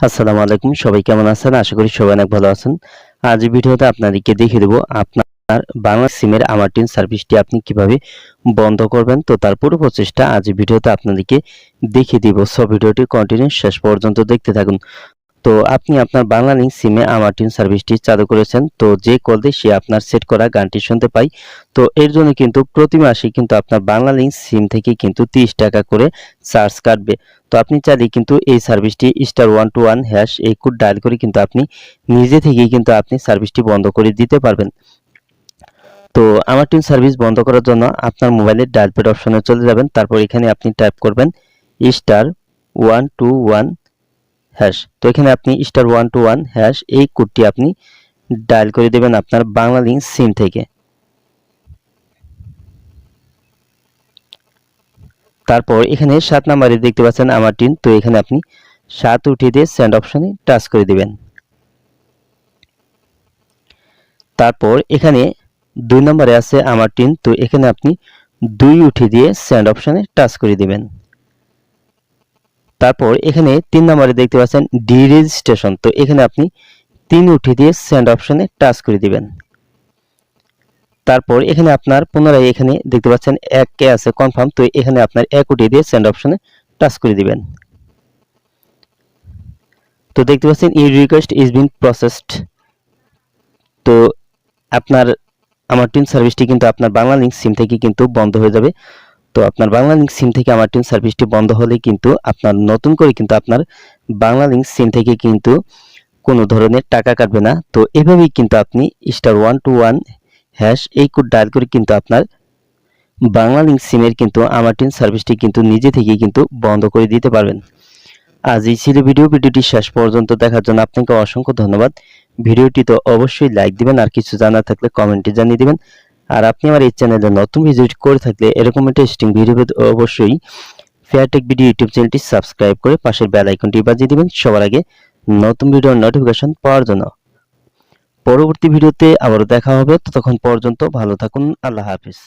আসসালামু আলাইকুম, সবাই কেমন আছেন? আশা করি সবাই অনেক ভালো আছেন। আজ ভিডিওতে আপনাদেরকে দেখিয়ে দেবো আপনার বাংলা সিমের আমারটিন সার্ভিসটি আপনি কীভাবে বন্ধ করবেন। তো তার পুরো প্রচেষ্টা আজ ভিডিওতে আপনাদেরকে দেখিয়ে দিব। সব ভিডিওটি কন্টিনিউ শেষ পর্যন্ত দেখতে থাকুন। তো আপনি আপনার বাংলা লিঙ্ক সিমে আমারটিন সার্ভিসটি চালু করেছেন। তো যে কল দিয়ে সে আপনার সেট করা গানটি শুনতে পাই। তো এর জন্য কিন্তু প্রতি মাসে কিন্তু আপনার বাংলা লিঙ্ক সিম থেকে কিন্তু তিরিশ টাকা করে চার্জ কাটবে। তো আপনি চাইলে কিন্তু এই সার্ভিসটি star one two one hash এই কোড ডায়াল করে কিন্তু আপনি নিজে থেকেই কিন্তু আপনি সার্ভিসটি বন্ধ করে দিতে পারবেন। তো আমার টিম সার্ভিস বন্ধ করার জন্য আপনার মোবাইলের ডায়াল প্যাড অপশনে চলে যাবেন। তারপর এখানে আপনি টাইপ করবেন star one two one hash তো এখানে আপনি star one two one hash এই কোডটি আপনি ডায়াল করে দেবেন আপনার বাংলা লিঙ্ক সিম থেকে। তারপর এখানে সাত নাম্বারে দেখতে পাচ্ছেন আমার টিন তো এখানে আপনি সাত উঠিয়ে দিয়ে সেন্ড অপশনে টাচ করে দিবেন। তারপর এখানে দুই নম্বরে আছে আমার টিন তো এখানে আপনি দুই উঠিয়ে দিয়ে সেন্ড অপশনে টাচ করে দিবেন। তারপর এখানে তিন নম্বরে দেখতে পাচ্ছেন ডি রেজিস্ট্রেশন তো এখানে আপনি তিন উঠিয়ে দিয়ে সেন্ড অপশনে টাচ করে দিবেন। তারপর এখানে আপনার পুনরায় এখানে দেখতে পাচ্ছেন এক কে আছে কনফার্ম তো এখানে আপনার এক উঠিয়ে দিয়ে সেন্ড অপশনে টাচ করে দিবেন। তো দেখতে পাচ্ছেন ই রিকোয়েস্ট ইজ বিন প্রসেসড তো আপনার, আমার টিম সার্ভিসটি কিন্তু আপনার বাংলা লিঙ্ক সিম থেকে কিন্তু বন্ধ হয়ে যাবে। তো আপনার বাংলা লিঙ্ক সিম থেকে আমার টিম সার্ভিসটি বন্ধ হলে কিন্তু আপনার, নতুন করে কিন্তু আপনার বাংলা লিঙ্ক সিম থেকে কিন্তু কোনো ধরনের টাকা কাটবে না। তো এভাবেই কিন্তু আপনি star one two one hash এই কোড ডায়াল করে কিন্তু আপনার বাংলা লিঙ্ক সিমের কিন্তু আমার টিম সার্ভিসটি কিন্তু নিজে থেকেই কিন্তু বন্ধ করে দিতে পারবেন। আজ এই ছিল ভিডিও ভিডিওটি শেষ পর্যন্ত দেখার জন্য আপনাকে অসংখ্য ধন্যবাদ। ভিডিওটি তো অবশ্যই লাইক দিবেন আর কিছু জানার থাকলে কমেন্টে জানিয়ে দিবেন। আর আপনি আমার এই চ্যানেলে নতুন ভিজিট করে থাকলে এরকম ইন্টারেস্টিং ভিডিও অবশ্যই ফেয়ারটেক ভিডিও ইউটিউব চ্যানেলটি সাবস্ক্রাইব করে পাশের বেল আইকনটি বাজিয়ে দিবেন সবার আগে নতুন ভিডিওর নোটিফিকেশন পাওয়ার জন্য। পরবর্তী ভিডিওতে আবারও দেখা হবে। ততক্ষণ পর্যন্ত ভালো থাকুন। আল্লাহ হাফিজ।